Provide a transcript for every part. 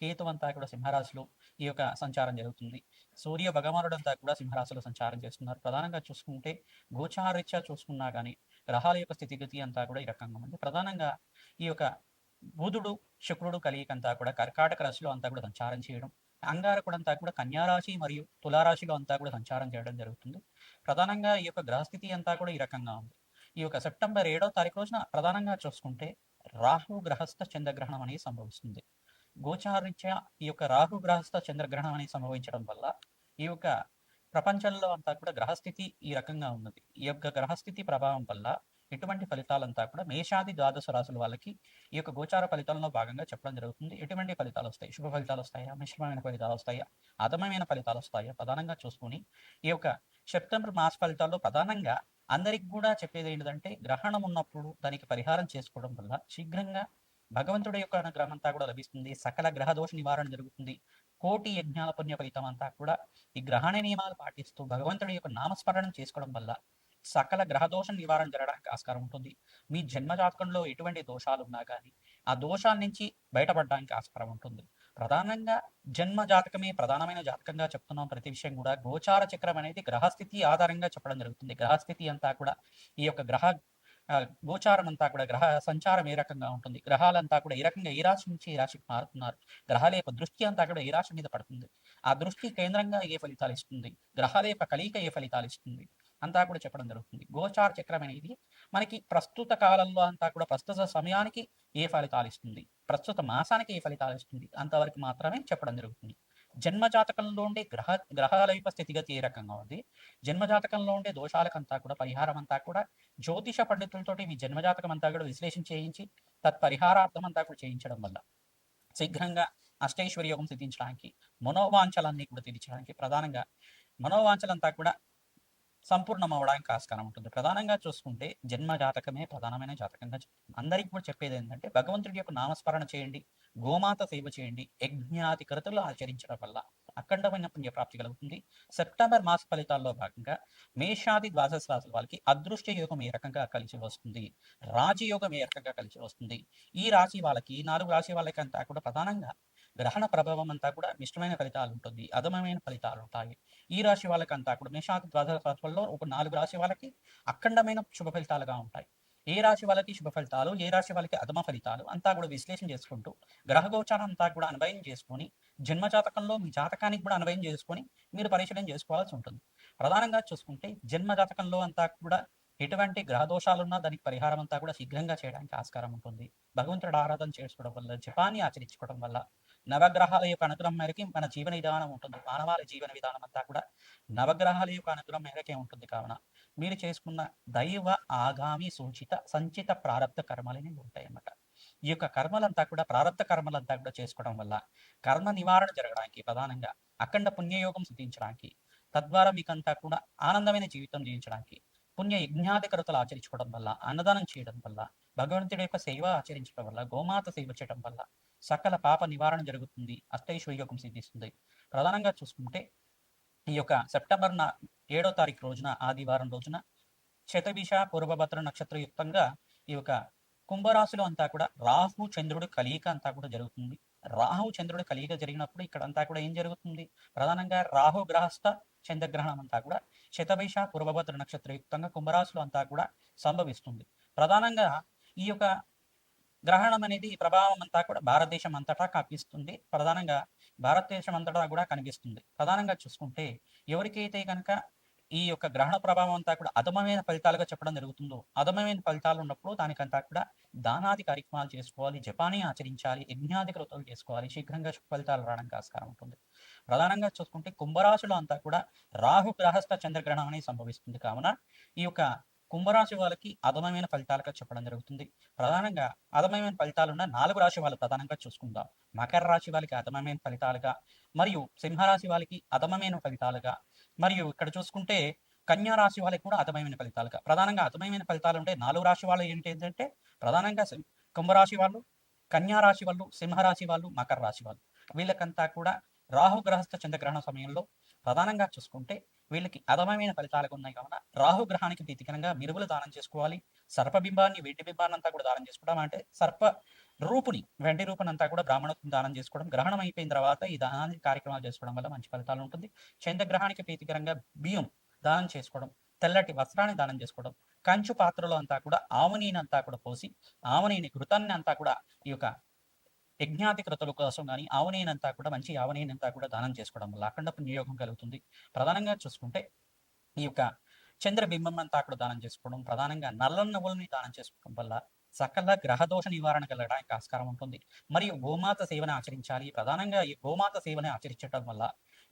కేతు అంతా కూడా సింహరాశిలో ఈ యొక్క సంచారం జరుగుతుంది. సూర్య భగవానుడు అంతా కూడా సింహరాశిలో సంచారం చేస్తున్నారు. ప్రధానంగా చూసుకుంటే గోచారీత్యా చూసుకున్నా కానీ గ్రహాల యొక్క స్థితిగతి అంతా కూడా ఈ రకంగా ఉంది. ప్రధానంగా ఈ యొక్క బుధుడు శుక్రుడు కలియిక అంతా కూడా కర్కాటక రాశిలో అంతా కూడా సంచారం చేయడం అంగారకుడు అంతా కూడా కన్యారాశి మరియు తులారాశిలో అంతా కూడా సంచారం చేయడం జరుగుతుంది. ప్రధానంగా ఈ యొక్క గ్రహస్థితి అంతా కూడా ఈ రకంగా ఉంది. ఈ యొక్క సెప్టెంబర్ ఏడో తారీఖు రోజున ప్రధానంగా చూసుకుంటే రాహు గ్రహస్థ చంద్రగ్రహణం అనేది సంభవిస్తుంది. గోచారీత్యా ఈ యొక్క రాహు గ్రహస్థ చంద్రగ్రహణం అనేది సంభవించడం వల్ల ఈ యొక్క ప్రపంచంలో అంతా కూడా గ్రహస్థితి ఈ రకంగా ఉన్నది. ఈ యొక్క గ్రహస్థితి ప్రభావం వల్ల ఎటువంటి ఫలితాలంతా కూడా మేషాది ద్వాదశ రాసుల వాళ్ళకి ఈ యొక్క గోచార ఫలితాలలో భాగంగా చెప్పడం జరుగుతుంది. ఎటువంటి ఫలితాలు వస్తాయి? శుభ ఫలితాలు వస్తాయా? మిశ్రమమైన ఫలితాలు వస్తాయా? అధమమైన ఫలితాలు వస్తాయా? ప్రధానంగా చూసుకుని ఈ యొక్క సెప్టెంబర్ మాస ఫలితాల్లో ప్రధానంగా అందరికి కూడా చెప్పేది ఏంటంటే గ్రహణం ఉన్నప్పుడు దానికి పరిహారం చేసుకోవడం వల్ల శీఘ్రంగా భగవంతుడి యొక్క అనుగ్రహం అంతా కూడా లభిస్తుంది. సకల గ్రహ దోష నివారణ జరుగుతుంది. కోటి యజ్ఞాల పుణ్య ఫలితం అంతా కూడా ఈ గ్రహణ నియమాలు పాటిస్తూ భగవంతుడి యొక్క నామస్మరణం చేసుకోవడం వల్ల సకల గ్రహదోషం నివారణ జరగడానికి ఆస్కారం ఉంటుంది. మీ జన్మ జాతకంలో ఎటువంటి దోషాలు ఉన్నా కానీ ఆ దోషాల నుంచి బయటపడడానికి ఆస్కారం ఉంటుంది. ప్రధానంగా జన్మ జాతకమే ప్రధానమైన జాతకంగా చెప్తున్నాం ప్రతి విషయం కూడా. గోచార చక్రం అనేది గ్రహస్థితి ఆధారంగా చెప్పడం జరుగుతుంది. గ్రహస్థితి అంతా కూడా ఈ యొక్క గ్రహ గోచారం అంతా కూడా గ్రహ సంచారం ఏ రకంగా ఉంటుంది? గ్రహాలంతా కూడా ఏ రకంగా ఏ రాశి నుంచి ఏ రాశికి మారుతున్నారు? గ్రహాల యొక్క దృష్టి అంతా కూడా ఏ రాశి మీద పడుతుంది? ఆ దృష్టి కేంద్రంగా ఏ ఫలితాలు ఇస్తుంది? గ్రహాల యొక్క కలియిక ఏ ఫలితాలు ఇస్తుంది? అంతా కూడా చెప్పడం జరుగుతుంది. గోచార చక్రం అనేది మనకి ప్రస్తుత కాలంలో అంతా కూడా ప్రస్తుత సమయానికి ఏ ఫలితాలు ఇస్తుంది? ప్రస్తుత మాసానికి ఏ ఫలితాలు ఇస్తుంది? అంతవరకు మాత్రమే చెప్పడం జరుగుతుంది. జన్మజాతకంలో ఉండే గ్రహ గ్రహాల యొక్క స్థితిగతి ఏ రకంగా ఉంది? జన్మ జాతకంలో ఉండే దోషాలకంతా కూడా పరిహారం అంతా కూడా జ్యోతిష పండితులతోటి మీ జన్మజాతకం అంతా కూడా విశ్లేషణ చేయించి తత్పరిహారార్థం అంతా కూడా చేయించడం వల్ల శీఘ్రంగా అష్టైశ్వర్యోగం సిద్ధించడానికి మనోవాంఛలన్నీ కూడా తీర్చడానికి ప్రధానంగా మనోవాంఛలంతా కూడా సంపూర్ణం అవడానికి ఆస్కారం ఉంటుంది. ప్రధానంగా చూసుకుంటే జన్మ జాతకమే ప్రధానమైన జాతకంగా అందరికి కూడా చెప్పేది ఏంటంటే భగవంతుడి యొక్క నామస్మరణ చేయండి గోమాత సేవ చేయండి యజ్ఞాతి కృతులు ఆచరించడం వల్ల అఖండమైన పుణ్యప్రాప్తి కలుగుతుంది. సెప్టెంబర్ మాస ఫలితాల్లో భాగంగా మేషాది ద్వాదశ రాశుల వాళ్ళకి అదృష్ట యోగం ఏ రకంగా కలిసి వస్తుంది? రాజయోగం ఏ రకంగా కలిసి వస్తుంది? ఈ రాశి వాళ్ళకి నాలుగు రాశి వాళ్ళకి అంతా కూడా ప్రధానంగా గ్రహణ ప్రభావం అంతా కూడా మిష్టమైన ఫలితాలు ఉంటుంది అధమమైన ఫలితాలు ఉంటాయి. ఈ రాశి వాళ్ళకంతా కూడా మేషాది ద్వాదశ ఒక నాలుగు రాశి వాళ్ళకి అఖండమైన శుభ ఫలితాలుగా ఉంటాయి. ఏ రాశి వాళ్ళకి శుభ ఫలితాలు ఏ రాశి వాళ్ళకి అధమ ఫలితాలు అంతా కూడా విశ్లేషణ చేసుకుంటూ గ్రహగోచారం అంతా కూడా అన్వయం చేసుకొని జన్మ జాతకంలో మీ జాతకానికి కూడా అన్వయం చేసుకొని మీరు పరిశీలన చేసుకోవాల్సి ఉంటుంది. ప్రధానంగా చూసుకుంటే జన్మ జాతకంలో అంతా కూడా ఎటువంటి గ్రహ దోషాలున్నా దానికి పరిహారం అంతా కూడా శీఘ్రంగా చేయడానికి ఆస్కారం ఉంటుంది. భగవంతుడు ఆరాధన చేసుకోవడం వల్ల జపాన్ని ఆచరించుకోవడం వల్ల నవగ్రహాల యొక్క అనుగ్రహం మేరకి మన జీవన విధానం ఉంటుంది. మానవాళి జీవన విధానం అంతా కూడా నవగ్రహాల యొక్క అనుగ్రహం మేరకే ఉంటుంది. కావున మీరు చేసుకున్న దైవ ఆగామి సూచిత సంచిత ప్రారంభ కర్మలని ఉంటాయన్నమాట. ఈ యొక్క కర్మలంతా కూడా ప్రారంభ కర్మలంతా కూడా చేసుకోవడం వల్ల కర్మ నివారణ జరగడానికి ప్రధానంగా అఖండ పుణ్యయోగం సిద్ధించడానికి తద్వారా మీకంతా కూడా ఆనందమైన జీవితం జీవించడానికి పుణ్య యజ్ఞాధికరతలు ఆచరించుకోవడం వల్ల అన్నదానం చేయడం వల్ల భగవంతుడి యొక్క సేవ ఆచరించడం వల్ల గోమాత సేవ చేయడం వల్ల సకల పాప నివారణ జరుగుతుంది. అష్టైశ్వర్యోగం సిద్ధిస్తుంది. ప్రధానంగా చూసుకుంటే ఈ యొక్క సెప్టెంబర్ నా ఏడో తారీఖు రోజున ఆదివారం రోజున శతభిష పూర్వభద్ర నక్షత్రయుక్తంగా ఈ యొక్క కుంభరాశిలో అంతా కూడా రాహు చంద్రుడు కలియిక అంతా కూడా జరుగుతుంది. రాహు చంద్రుడు కలియిక జరిగినప్పుడు ఇక్కడ అంతా కూడా ఏం జరుగుతుంది? ప్రధానంగా రాహు గ్రహస్థ చంద్రగ్రహణం అంతా కూడా శతభిష పూర్వభద్ర నక్షత్రయుక్తంగా కుంభరాశిలో అంతా కూడా సంభవిస్తుంది. ప్రధానంగా ఈ యొక్క గ్రహణం అనేది ప్రభావం అంతా కూడా భారతదేశం అంతటా కనిపిస్తుంది. ప్రధానంగా భారతదేశం అంతటా కూడా కనిపిస్తుంది. ప్రధానంగా చూసుకుంటే ఎవరికైతే కనుక ఈ యొక్క గ్రహణ ప్రభావం అంతా కూడా అధమమైన ఫలితాలుగా చెప్పడం జరుగుతుందో అధమమైన ఫలితాలు ఉన్నప్పుడు దానికంతా కూడా దానాది కార్యక్రమాలు చేసుకోవాలి జపానీ ఆచరించాలి యజ్ఞాది కృతులు చేసుకోవాలి శీఘ్రంగా ఫలితాలు రావడానికి ఆస్కారం ఉంటుంది. ప్రధానంగా చూసుకుంటే కుంభరాశులు అంతా కూడా రాహు గ్రహస్థ చంద్రగ్రహణం అనేది సంభవిస్తుంది. కావున ఈ యొక్క కుంభరాశి వాళ్ళకి అధమమైన ఫలితాలుగా చెప్పడం జరుగుతుంది. ప్రధానంగా అధమమైన ఫలితాలున్న నాలుగు రాశి వాళ్ళు ప్రధానంగా చూసుకుందాం. మకర రాశి వాళ్ళకి అధమమైన ఫలితాలుగా మరియు సింహరాశి వాళ్ళకి అధమమైన ఫలితాలుగా మరియు ఇక్కడ చూసుకుంటే కన్యా రాశి వాళ్ళకి కూడా అదమైన ఫలితాలుగా. ప్రధానంగా అధమైన ఫలితాలు ఉంటే నాలుగు రాశి వాళ్ళు ఏంటి ఏంటంటే ప్రధానంగా కుంభరాశి వాళ్ళు కన్యా రాశి వాళ్ళు సింహరాశి వాళ్ళు మకర రాశి వాళ్ళు. వీళ్ళకంతా కూడా రాహు గ్రహస్థ చంద్రగ్రహణ సమయంలో ప్రధానంగా చూసుకుంటే వీళ్ళకి అధమమైన ఫలితాలు ఉన్నాయి కావున రాహు గ్రహానికి ప్రీతికరంగా మిరువులు దానం చేసుకోవాలి. సర్పబింబాన్ని వెండి బింబాన్ని అంతా కూడా దానం చేసుకోవడం అంటే సర్ప రూపుని వెండి రూపుని అంతా కూడా బ్రాహ్మణత్వం దానం చేసుకోవడం గ్రహణం అయిపోయిన తర్వాత ఈ దానాది కార్యక్రమాలు చేసుకోవడం వల్ల మంచి ఫలితాలు ఉంటుంది. చంద్రగ్రహానికి ప్రీతికరంగా బియ్యం దానం చేసుకోవడం తెల్లటి వస్త్రాన్ని దానం చేసుకోవడం కంచు పాత్రలో అంతా కూడా ఆవునీని అంతా కూడా పోసి ఆవునీని ఘృతాన్ని అంతా కూడా ఈ యొక్క యజ్ఞాతి కృతుల కోసం కానీ ఆవనేనంతా కూడా మంచి ఆవనేనంతా కూడా దానం చేసుకోవడం వల్ల అఖండ పుణ్యయోగం కలుగుతుంది. ప్రధానంగా చూసుకుంటే ఈ యొక్క చంద్రబింబం అంతా కూడా దానం చేసుకోవడం ప్రధానంగా నల్ల నవ్వులని దానం చేసుకోవడం వల్ల సకల గ్రహదోష నివారణ కలగడానికి ఆస్కారం ఉంటుంది. మరియు గోమాత సేవను ఆచరించాలి. ప్రధానంగా ఈ గోమాత సేవను ఆచరించడం వల్ల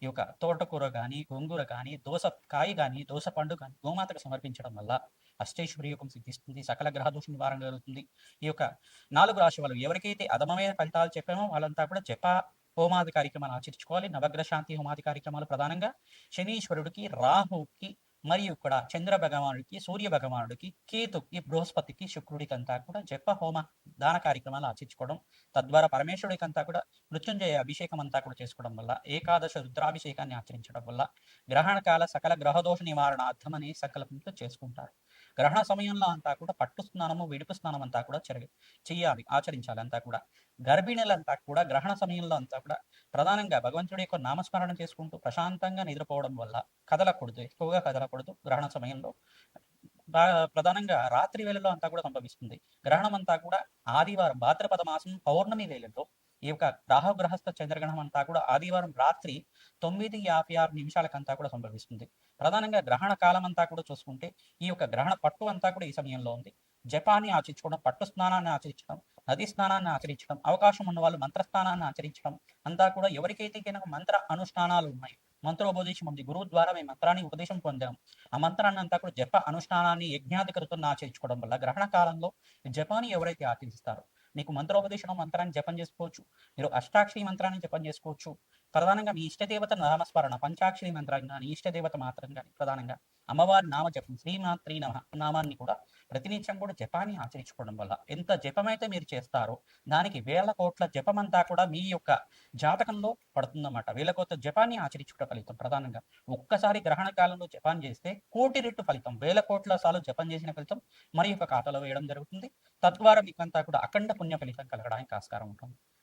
ఈ యొక్క తోటకూర కానీ గోంగూర కానీ దోస కాయ కానీ దోస పండు కానీ గోమాతకు సమర్పించడం వల్ల అష్టైశ్వర్య యోగం సిద్ధిస్తుంది. సకల గ్రహదోష నివారణ కలుగుతుంది ఈ యొక్క నాలుగు రాశి వాళ్ళు ఎవరికైతే అధమమైన ఫలితాలు చెప్పామో వాళ్ళంతా కూడా జప హోమాది కార్యక్రమాలు ఆచరించుకోవాలి. నవగ్రహ శాంతి హోమాది కార్యక్రమాలు ప్రధానంగా శనీశ్వరుడికి రాహుకి మరియు ఇక్కడ చంద్ర భగవానుడికి సూర్య భగవానుడికి కేతుకి బృహస్పతికి శుక్రుడికి అంతా కూడా జప హోమ దాన కార్యక్రమాలు ఆచరించుకోవడం తద్వారా పరమేశ్వరుడికి అంతా కూడా మృత్యుంజయ అభిషేకం అంతా కూడా చేసుకోవడం వల్ల ఏకాదశ రుద్రాభిషేకాన్ని ఆచరించడం వల్ల గ్రహణ కాల సకల గ్రహదోష నివారణార్థం అనే సంకల్పంతో చేసుకుంటారు. గ్రహణ సమయంలో అంతా కూడా పట్టు స్నానము విడుపు స్నానం అంతా కూడా చెరగ చెయ్యాలి ఆచరించాలి అంతా కూడా. గర్భిణులంతా కూడా గ్రహణ సమయంలో అంతా కూడా ప్రధానంగా భగవంతుడి యొక్క నామస్మరణ చేసుకుంటూ ప్రశాంతంగా నిద్రపోవడం వల్ల కదలకూడదు ఎక్కువగా కదలకూడదు గ్రహణ సమయంలో. ప్రధానంగా రాత్రి వేళలో అంతా కూడా సంభవిస్తుంది. గ్రహణం అంతా కూడా ఆదివారం భాద్రపద మాసం పౌర్ణమి వేళల్లో ఈ యొక్క రాహుగ్రహస్థ చంద్రగ్రహణం అంతా కూడా ఆదివారం రాత్రి తొమ్మిది యాభై ఆరు నిమిషాలకంతా కూడా సంభవిస్తుంది. ప్రధానంగా గ్రహణ కాలం అంతా కూడా చూసుకుంటే ఈ యొక్క గ్రహణ పట్టు అంతా కూడా ఈ సమయంలో ఉంది. జపాన్ని ఆచరించుకోవడం పట్టు స్నానాన్ని ఆచరించడం నది స్నానాన్ని ఆచరించడం అవకాశం ఉన్న వాళ్ళు మంత్ర స్నానాన్ని ఆచరించడం అంతా కూడా ఎవరికైతే కనుక మంత్ర అనుష్ఠానాలు ఉన్నాయి మంత్రోపదేశం ఉంది గురువు ద్వారా మేము మంత్రాన్ని ఉపదేశం పొందాము ఆ మంత్రాన్ని అంతా కూడా జప అనుష్ఠానాన్ని యజ్ఞాది కృతులను ఆచరించుకోవడం వల్ల గ్రహణ కాలంలో జపాన్ని ఎవరైతే ఆచరిస్తారో మీకు మంత్రోపదేశం మంత్రాన్ని జపం చేసుకోవచ్చు మీరు అష్టాక్షరి మంత్రాన్ని జపం చేసుకోవచ్చు ప్రధానంగా మీ ఇష్టదేవత నామస్మరణ పంచాక్షరి మంత్రం కానీ ఇష్టదేవత మాత్రం కానీ ప్రధానంగా అమ్మవారి నామ జపం శ్రీమాత్రి నమ నామాన్ని కూడా ప్రతినిత్యం కూడా జపాన్ని ఆచరించుకోవడం వల్ల ఎంత జపమైతే మీరు చేస్తారో దానికి వేల కోట్ల జపమంతా కూడా మీ యొక్క జాతకంలో పడుతుందన్నమాట. వేల కోట్ల జపాన్ని ఆచరించుకున్న ఫలితం ప్రధానంగా ఒక్కసారి గ్రహణ కాలంలో జపాన్ చేస్తే కోటి రెట్టు ఫలితం వేల కోట్ల సార్లు జపం చేసిన ఫలితం మరి యొక్క ఖాతాలో వేయడం జరుగుతుంది. తద్వారా మీకంతా కూడా అఖండ పుణ్య ఫలితం కలగడానికి ఆస్కారం ఉంటుంది.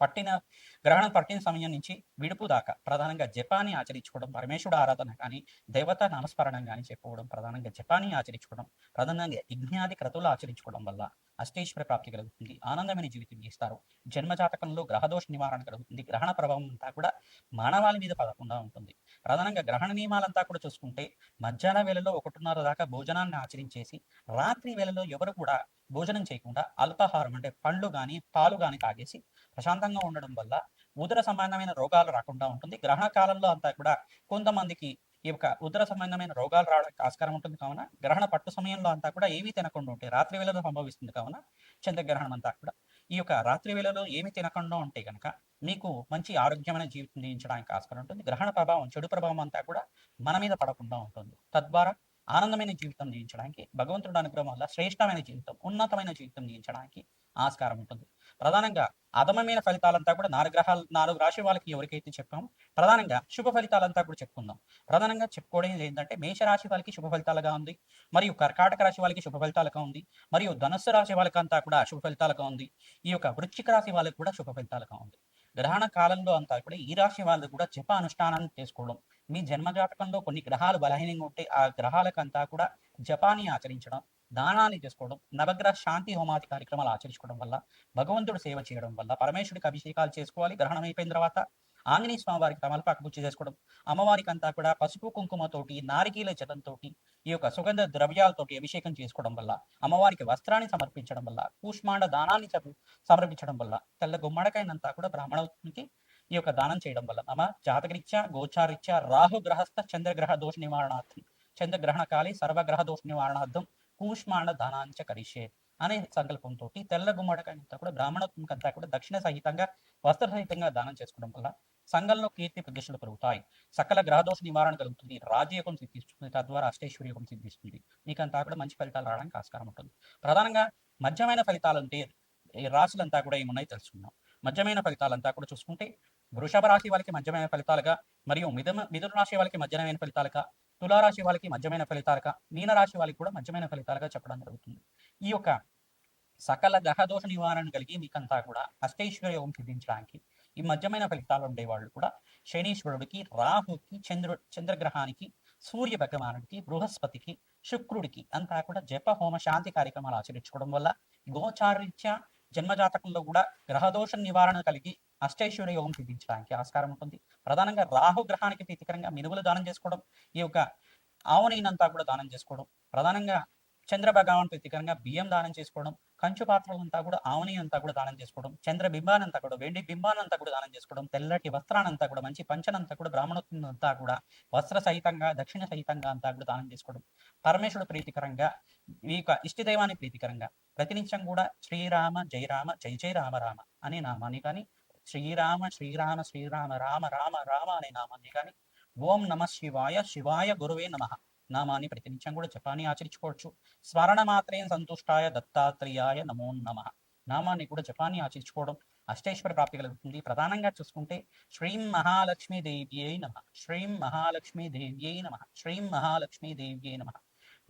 పట్టిన గ్రహణం పట్టిన సమయం నుంచి విడుపు దాకా ప్రధానంగా జపాన్ని ఆచరించుకోవడం పరమేశ్వరుడు ఆరాధన కానీ దేవత నామస్మరణం కానీ చెప్పుకోవడం ప్రధానంగా జపాన్ని ఆచరించుకోవడం ప్రధానంగా యజ్ఞాది క్రతువులు ఆచరించుకోవడం వల్ల అష్టేశ్వర ప్రాప్తి కలుగుతుంది ఆనందమైన జీవితం గీస్తారు జన్మజాతకంలో గ్రహదోష నివారణ కలుగుతుంది. గ్రహణ ప్రభావం అంతా కూడా మానవాళి మీద పడకుండా ఉంటుంది. ప్రధానంగా గ్రహణ నియమాలంతా కూడా చూసుకుంటే మధ్యాహ్న వేళలో ఒకటిన్నర దాకా భోజనాన్ని ఆచరించేసి రాత్రి వేళలో ఎవరు కూడా భోజనం చేయకుండా అల్పాహారం అంటే పండ్లు కానీ పాలు కానీ తాగేసి ప్రశాంతంగా ఉండడం వల్ల ఉదర సంబంధమైన రోగాలు రాకుండా ఉంటుంది. గ్రహణ కాలంలో అంతా కూడా కొంతమందికి ఈ యొక్క ఉదర సంబంధమైన రోగాలు రావడానికి ఆస్కారం ఉంటుంది కావున గ్రహణ పట్టు సమయంలో అంతా కూడా ఏమీ తినకుండా ఉంటే రాత్రి వేళలో సంభవిస్తుంది కావున చంద్రగ్రహణం అంతా కూడా. ఈ యొక్క రాత్రి వేళలో ఏమి తినకుండా ఉంటే కనుక మీకు మంచి ఆరోగ్యమైన జీవితం జీవించడానికి ఆస్కారం ఉంటుంది. గ్రహణ ప్రభావం చెడు ప్రభావం అంతా కూడా మన మీద పడకుండా ఉంటుంది. తద్వారా ఆనందమైన జీవితం జీవించడానికి భగవంతుడు అనుగ్రహం వల్ల శ్రేష్టమైన జీవితం ఉన్నతమైన జీవితం జీవించడానికి ఆస్కారం ఉంటుంది. ప్రధానంగా అధమమైన ఫలితాలంతా కూడా నాలుగు గ్రహాలు నాలుగు రాశి వాళ్ళకి ఎవరికైతే చెప్పాము ప్రధానంగా శుభ ఫలితాలంతా కూడా చెప్పుకుందాం. ప్రధానంగా చెప్పుకోవడం ఏంటంటే మేష రాశి వాళ్ళకి శుభ ఫలితాలుగా ఉంది మరియు కర్కాటక రాశి వాళ్ళకి శుభ ఫలితాలుగా ఉంది మరియు ధనుస్సు రాశి వాళ్ళకంతా కూడా శుభ ఫలితాలుగా ఉంది ఈ యొక్క వృశ్చిక రాశి వాళ్ళకి కూడా శుభ ఫలితాలుగా ఉంది. గ్రహణ కాలంలో అంతా కూడా ఈ రాశి వాళ్ళు కూడా జప అనుష్ఠానాన్ని చేసుకోవడం మీ జన్మ జాతకంలో కొన్ని గ్రహాలు బలహీనంగా ఉంటే ఆ గ్రహాలకంతా కూడా జపాన్ని ఆచరించడం దానాన్ని చేసుకోవడం నవగ్రహ శాంతి హోమాది కార్యక్రమాలు ఆచరించుకోవడం వల్ల భగవంతుడు సేవ చేయడం వల్ల పరమేశ్వరుడికి అభిషేకాలు చేసుకోవాలి గ్రహణం అయిపోయిన తర్వాత ఆంజనేయ స్వామి వారికి తమలపాకు పూజ చేసుకోవడం అమ్మవారికి అంతా కూడా పసుపు కుంకుమతోటి నారికీల జలంతోటి ఈ యొక్క సుగంధ ద్రవ్యాలతోటి అభిషేకం చేసుకోవడం వల్ల అమ్మవారికి వస్త్రాన్ని సమర్పించడం వల్ల కూష్మాండ దానాన్ని సమర్పించడం వల్ల తెల్ల గుమ్మడికాయనంతా కూడా బ్రాహ్మణునికి ఈ యొక్క దానం చేయడం వల్ల అమ్మ జాతకరీత్యా గోచారీత్యా రాహు గ్రహస్థ చంద్రగ్రహ దోష నివారణార్థం చంద్రగ్రహణ కాలి సర్వగ్రహ దోష నివారణార్థం కూష్మాండ దానాంచ కరిషే అనే సంకల్పంతో తెల్ల గుమ్మడికాయంతా కూడా బ్రాహ్మణత్వంకంతా కూడా దక్షిణ సహితంగా వస్త్ర సహితంగా దానం చేసుకోవడం వల్ల సంఘంలో కీర్తి ప్రతిష్టలు పెరుగుతాయి. సకల గ్రహదోష నివారణ కలుగుతుంది. రాజయోగం సిద్ధిస్తుంది. తద్వారా అష్టేశ్వరి యోగం సిద్ధిస్తుంది. మీకంతా కూడా మంచి ఫలితాలు రావడానికి ఆస్కారం ఉంటుంది. ప్రధానంగా మధ్యమైన ఫలితాలు అంటే ఈ రాశులంతా కూడా ఏమున్నాయి తెలుసుకుందాం. మధ్యమైన ఫలితాలంతా కూడా చూసుకుంటే వృషభ రాశి వాళ్ళకి మధ్యమైన ఫలితాలుగా మరియు మిథున మిథున రాశి వాళ్ళకి మధ్యమైన ఫలితాలుగా తులారాశి వాళ్ళకి మధ్యమైన ఫలితాలుగా మీన రాశి వాళ్ళకి కూడా మధ్యమైన ఫలితాలుగా చెప్పడం జరుగుతుంది. ఈ యొక్క సకల గ్రహదోష నివారణ కలిగి మీకంతా కూడా అష్టైశ్వర్య యోగం సిద్ధించడానికి ఈ మధ్యమైన ఫలితాలు ఉండేవాళ్ళు కూడా శనీశ్వరుడికి రాహుకి చంద్రు చంద్రగ్రహానికి సూర్య భగవానుడికి బృహస్పతికి శుక్రుడికి అంతా కూడా జప హోమ శాంతి కార్యక్రమాలు ఆచరించుకోవడం వల్ల గోచారీత్యా జన్మజాతకంలో కూడా గ్రహదోష నివారణ కలిగి అష్టైశ్వర్య యోగం చూపించడానికి ఆస్కారం ఉంటుంది. ప్రధానంగా రాహు గ్రహానికి ప్రీతికరంగా మినుగులు దానం చేసుకోవడం ఈ యొక్క ఆవునైనంతా కూడా దానం చేసుకోవడం ప్రధానంగా చంద్ర భగవాన్ ప్రీతికరంగా బియ్యం దానం చేసుకోవడం కంచు పాత్రలంతా కూడా ఆవుని అంతా కూడా దానం చేసుకోవడం చంద్ర బింబానంతా కూడా వెండి బింబానంతా కూడా దానం చేసుకోవడం తెల్లటి వస్త్రానంతా కూడా మంచి పంచనంతా కూడా బ్రాహ్మణోత్తంతా కూడా వస్త్ర సహితంగా దక్షిణ సహితంగా అంతా కూడా దానం చేసుకోవడం. పరమేశ్వరుడు ప్రీతికరంగా ఈ యొక్క ఇష్టదైవాన్ని ప్రీతికరంగా ప్రతినిత్యం కూడా శ్రీరామ జయరామ జయ జయ రామ రామ అనే నామాన్ని కానీ శ్రీరామ శ్రీరామ శ్రీరామ రామ రామ రామ అనే నామాన్ని కానీ ఓం నమ శివాయ శివాయ గురువే నమ నామాన్ని ప్రతినిత్యం కూడా జపాన్ని ఆచరించుకోవచ్చు. స్మరణ మాత్రేం సంతుష్టాయ దత్తాత్రేయాయ నమో నమ నామాన్ని కూడా జపాన్ని ఆచరించుకోవడం అష్టేశ్వర ప్రాప్తి కలుగుతుంది. ప్రధానంగా చూసుకుంటే శ్రీం మహాలక్ష్మీ దేవ్యై నమ శ్రీం మహాలక్ష్మీ దేవ్యై నమ శ్రీం మహాలక్ష్మీ దేవ్యై నమ.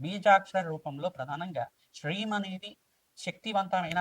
బీజాక్షర రూపంలో ప్రధానంగా శ్రీం అనేది శక్తివంతమైన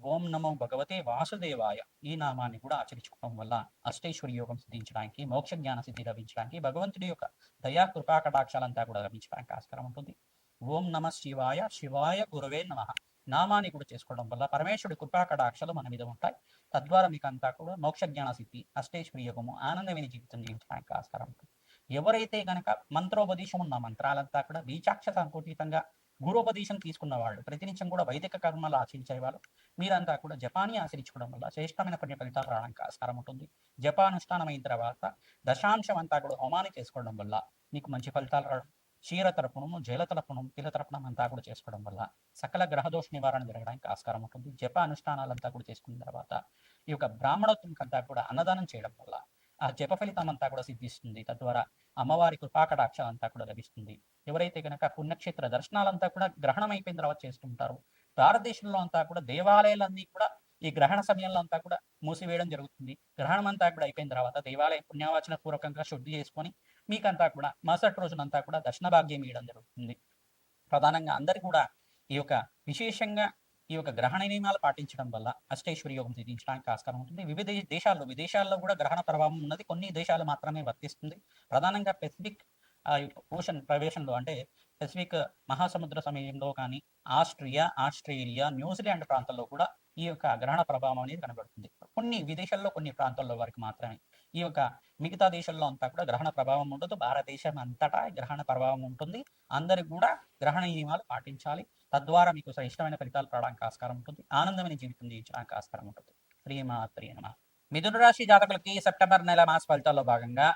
ఓం నమో భగవతే వాసుదేవాయ. ఈ నామాన్ని కూడా ఆచరించుకోవడం వల్ల అష్టేశ్వరి యోగం సిద్ధించడానికి మోక్ష జ్ఞాన సిద్ధి లభించడానికి భగవంతుడి యొక్క దయా కృపా కటాక్షాలంతా కూడా లభించడానికి ఆస్కారం ఉంటుంది. ఓం నమ శివాయ శివాయ గురవే నమ. నామాన్ని కూడా చేసుకోవడం వల్ల పరమేశ్వరుడి కృపా కటాక్షలు మన మీద ఉంటాయి. తద్వారా మీకు అంతా కూడా మోక్ష జ్ఞాన సిద్ధి అష్టేశ్వరి యోగము ఆనందమైన జీవితం జీవించడానికి ఆస్కారం ఉంటుంది. ఎవరైతే గనక మంత్రోపదేశం ఉన్న మంత్రాలంతా కూడా బీచాక్ష సంకుటితంగా గురోపదేశం తీసుకున్న వాళ్ళు ప్రతినిత్యం కూడా వైదిక కర్మలు ఆచరించే వాళ్ళు. మీరంతా కూడా జపాన్ని ఆచరించుకోవడం వల్ల శ్రేష్టమైన పుణ్య ఫలితాలు రావడానికి ఆస్కారం ఉంటుంది. జపానుష్ఠానం తర్వాత దశాంశం అంతా కూడా హోమాన్ని చేసుకోవడం వల్ల మీకు మంచి ఫలితాలు రావడం క్షీర తరపునము జల తరపునం తిల తరపునం అంతా కూడా చేసుకోవడం వల్ల సకల గ్రహదోష నివారణ జరగడానికి ఆస్కారం ఉంటుంది. జప అనుష్ఠానాలంతా కూడా చేసుకున్న తర్వాత ఈ యొక్క బ్రాహ్మణత్వం అంతా కూడా అన్నదానం చేయడం వల్ల ఆ జప ఫలితం అంతా కూడా సిద్ధిస్తుంది. తద్వారా అమ్మవారి కృపాకటాక్షం అంతా కూడా లభిస్తుంది. ఎవరైతే కనుక పుణ్యక్షేత్ర దర్శనాలంతా కూడా గ్రహణం అయిపోయిన తర్వాత చేసుకుంటారు భారతదేశంలో అంతా కూడా దేవాలయాలన్నీ కూడా ఈ గ్రహణ సమయంలో అంతా కూడా మూసివేయడం జరుగుతుంది. గ్రహణం అంతా కూడా అయిపోయిన తర్వాత దేవాలయం పుణ్యవాచన పూర్వకంగా శుద్ధి చేసుకొని మీకంతా కూడా మరుసటి రోజునంతా కూడా దర్శన భాగ్యం ఇవ్వడం జరుగుతుంది. ప్రధానంగా అందరు కూడా ఈ యొక్క విశేషంగా ఈ యొక్క గ్రహణ నియమాలు పాటించడం వల్ల అష్టేశ్వరి యోగం సిద్ధించడానికి ఆస్కారం ఉంటుంది. వివిధ దేశాల్లో విదేశాల్లో కూడా గ్రహణ ప్రభావం ఉన్నది. కొన్ని దేశాలు మాత్రమే వర్తిస్తుంది. ప్రధానంగా పెసిఫిక్ ఓషన్ ప్రవేశంలో అంటే పెసిఫిక్ మహాసముద్ర సమయంలో కానీ ఆస్ట్రియా ఆస్ట్రేలియా న్యూజిలాండ్ ప్రాంతాల్లో కూడా ఈ యొక్క గ్రహణ ప్రభావం అనేది కనబడుతుంది. కొన్ని విదేశాల్లో కొన్ని ప్రాంతాల్లో వరకు మాత్రమే. ఈ యొక్క మిగతా దేశాల్లో అంతా కూడా గ్రహణ ప్రభావం ఉండదు. భారతదేశం అంతటా గ్రహణ ప్రభావం ఉంటుంది. అందరికి కూడా గ్రహణ నియమాలు పాటించాలి. తద్వారా మీకు ఇష్టమైన ఫలితాలు రావడానికి ఆస్కారం ఉంటుంది. ఆనందమైన జీవితం జీవించడానికి ఆస్కారం ఉంటుంది. ప్రియమా ప్రియమా మిథున రాశి జాతకులకి సెప్టెంబర్ నెల మాస ఫలితాల్లో భాగంగా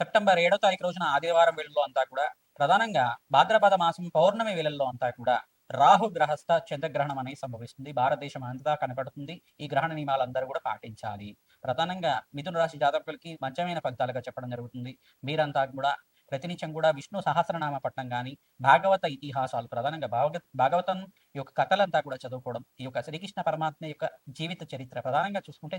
సెప్టెంబర్ ఏడో తారీఖు రోజున ఆదివారం వేళల్లో అంతా కూడా ప్రధానంగా భాద్రపద మాసం పౌర్ణమి వేళల్లో అంతా కూడా రాహు గ్రహస్థ చంద్రగ్రహణం అనేది సంభవిస్తుంది. భారతదేశం అంతా కనపడుతుంది. ఈ గ్రహణ నియమాలు అందరూ కూడా పాటించాలి. ప్రధానంగా మిథున రాశి జాతకులకి మంచమైన ఫలితాలుగా చెప్పడం జరుగుతుంది. మీరంతా కూడా ప్రతినిత్యం కూడా విష్ణు సహస్రనామ పట్టణం కానీ భాగవత ఇతిహాసాలు ప్రధానంగా భాగవత భాగవతం యొక్క కథలంతా కూడా చదువుకోవడం ఈ యొక్క శ్రీకృష్ణ పరమాత్మ యొక్క జీవిత చరిత్ర ప్రధానంగా చూసుకుంటే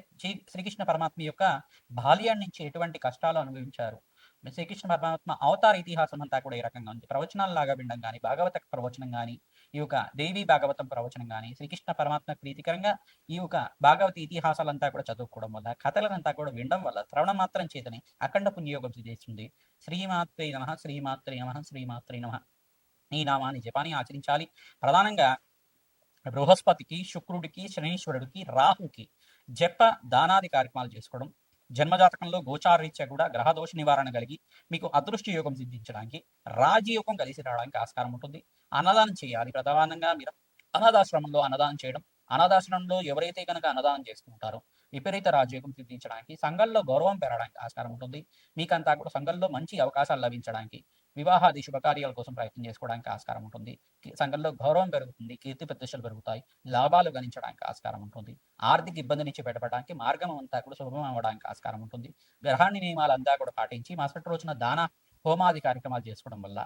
శ్రీకృష్ణ పరమాత్మ యొక్క బాల్యం నుంచి ఎటువంటి కష్టాలు అనుభవించారు? శ్రీకృష్ణ పరమాత్మ అవతార ఇతిహాసం అంతా కూడా ఈ రకంగా ఉంది. ప్రవచనాలు లాగా వినడం కానీ భాగవత ప్రవచనం కానీ ఈ యొక్క దేవి భాగవతం ప్రవచనం కానీ శ్రీకృష్ణ పరమాత్మ ప్రీతికరంగా ఈ యొక్క భాగవత ఇతిహాసాలంతా కూడా చదువుకోవడం వల్ల కథలనంతా కూడా వినడం వల్ల శ్రవణ మాత్రం చేతని అఖండ పుణ్యయోగం చేస్తుంది. శ్రీమాత్రే నమ శ్రీమాత్రే నమ శ్రీమాత్రే నమ. ఈ నామాన్ని జపాన్ని ఆచరించాలి. ప్రధానంగా బృహస్పతికి శుక్రుడికి శనీశ్వరుడికి రాహుకి జప దానాది కార్యక్రమాలు చేసుకోవడం జన్మజాతకంలో గోచారరీత్యా కూడా గ్రహదోష నివారణ కలిగి మీకు అదృష్టి యోగం సిద్ధించడానికి రాజయోగం కలిసి రావడానికి ఆస్కారం ఉంటుంది. అన్నదానం చేయాలి. ప్రధానంగా మీరు అనాథాశ్రమంలో అన్నదానం చేయడం అనాథాశ్రమంలో ఎవరైతే కనుక అన్నదానం చేసుకుంటారో విపరీత రాజయోగం సిద్ధించడానికి సంఘంలో గౌరవం పెరగడానికి ఆస్కారం ఉంటుంది. మీకంతా కూడా సంఘంలో మంచి అవకాశాలు లభించడానికి వివాహాది శుభకార్యాల కోసం ప్రయత్నం చేసుకోవడానికి ఆస్కారం ఉంటుంది. సంఘంలో గౌరవం పెరుగుతుంది. కీర్తి ప్రతిష్టలు పెరుగుతాయి. లాభాలు గణించడానికి ఆస్కారం ఉంటుంది. ఆర్థిక ఇబ్బంది నుంచి బయటపడడానికి మార్గం అంతా కూడా సులభం అవ్వడానికి ఆస్కారం ఉంటుంది. గ్రహాన్ని నియమాలంతా కూడా పాటించి మరుసటి రోజున దాన హోమాది కార్యక్రమాలు చేసుకోవడం వల్ల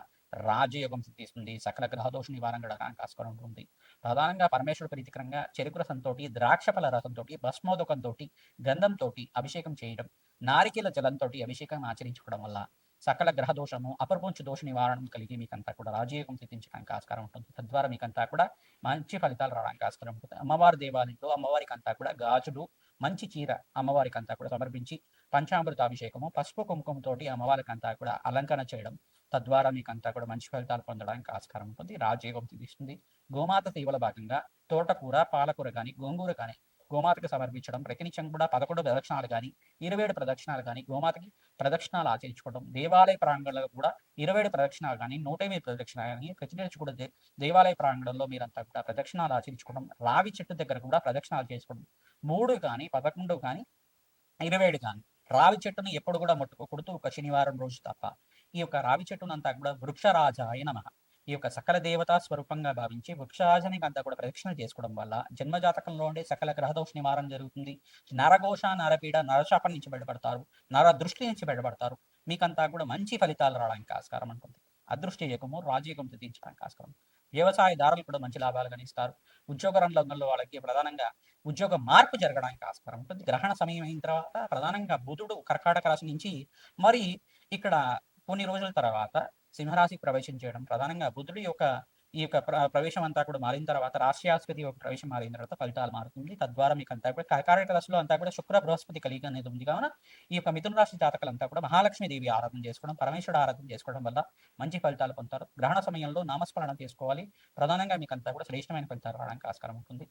రాజయోగం సిద్ధిస్తుంది. సకల గ్రహదోష నివారణ గడడానికి ఆస్కారం ఉంటుంది. ప్రధానంగా పరమేశ్వర ప్రీతికరంగా చెరుకు రసంతో ద్రాక్ష ఫల రసంతో భస్మోదకంతో గంధంతో అభిషేకం చేయడం నారికేల జలంతో అభిషేకం ఆచరించుకోవడం వల్ల సకల గ్రహ దోషము అపరపంచు దోష నివారణం కలిగి మీకంతా కూడా రాజయోగం సిద్ధించడానికి ఆస్కారం ఉంటుంది. తద్వారా మీకంతా కూడా మంచి ఫలితాలు రావడానికి ఆస్కారం ఉంటుంది. అమ్మవారి దేవాలయంలో అమ్మవారికి అంతా కూడా గాజులు మంచి చీర అమ్మవారికి అంతా కూడా సమర్పించి పంచామృత అభిషేకము పసుపు కుంకుమతోటి అమ్మవారికి అంతా కూడా అలంకరణ చేయడం తద్వారా మీకు అంతా కూడా మంచి ఫలితాలు పొందడానికి ఆస్కారం ఉంటుంది రాజయోగం సిద్ధిస్తుంది గోమాత సేవల భాగంగా తోటకూర పాలకూర కానీ గోంగూర కానీ గోమాతకి సమర్పించడం ప్రతినిత్యం కూడా పదకొండు ప్రదక్షిణాలు కానీ ఇరవై ఏడు ప్రదక్షిణాలు కానీ గోమాతకి ప్రదక్షిణాలు ఆచరించుకోవడం దేవాలయ ప్రాంగణంలో కూడా ఇరవై ఏడు ప్రదక్షిణాలు కానీ నూట ఎనిమిది ప్రదక్షిణాలు కానీ ప్రతినిత్యం కూడా దేవాలయ ప్రాంగణంలో మీరంతా కూడా ప్రదక్షిణాలు ఆచరించుకోవడం రావి చెట్టు దగ్గర కూడా ప్రదక్షిణాలు చేసుకోవడం మూడు కానీ పదకొండు కానీ ఇరవై ఏడు కానీ రావి చెట్టును ఎప్పుడు కూడా ముట్టుకోకూడదు ఒక శనివారం రోజు తప్ప ఈ యొక్క రావి చెట్టునంతా కూడా వృక్షరాజాయ నమ. ఈ యొక్క సకల దేవతా స్వరూపంగా భావించి వృక్షరాజానికి అంతా కూడా ప్రదక్షిణ చేసుకోవడం వల్ల జన్మజాతకంలో ఉండే సకల గ్రహదోష నివారణ జరుగుతుంది. నరఘోష నరపీడ నరశాపం నుంచి బయటపడతారు. నర దృష్టి నుంచి బయటపడతారు. మీకంతా కూడా మంచి ఫలితాలు రావడానికి ఆస్కారం ఉంటుంది అదృష్టి యోగము రాజయోగం తీర్చడానికి ఆస్కారం. వ్యవసాయదారులు కూడా మంచి లాభాలు గణిస్తారు. ఉద్యోగ రంగంలో వాళ్ళకి ప్రధానంగా ఉద్యోగ మార్పు జరగడానికి ఆస్కారం ఉంటుంది. గ్రహణ సమయం అయిన తర్వాత ప్రధానంగా బుధుడు కర్కాటక రాశి నుంచి మరి ఇక్కడ కొన్ని రోజుల తర్వాత సింహరాశికి ప్రవేశం చేయడం. ప్రధానంగా బుద్ధుడి యొక్క ఈ యొక్క ప్రవేశం అంతా కూడా మారిన తర్వాత రాష్ట్రాధిపతి యొక్క ప్రవేశం మారిన తర్వాత ఫలితాలు మారుతుంది. తద్వారా మీకు అంతా కూడా కర్కాటక రాశిలో అంతా కూడా శుక్ర బృహస్పతి కలిగి అనేది ఉంది. కావున ఈ యొక్క మిథున రాశి జాతకులంతా కూడా మహాలక్ష్మి దేవి ఆరాధన చేసుకోవడం పరమేశ్వరుడు ఆరాధన చేసుకోవడం వల్ల మంచి ఫలితాలు పొందుతారు. గ్రహణ సమయంలో నామస్మరణ చేసుకోవాలి. ప్రధానంగా మీకు అంతా కూడా శ్రేష్టమైన ఫలితాలు రావడానికి ఆస్కారం ఉంటుంది.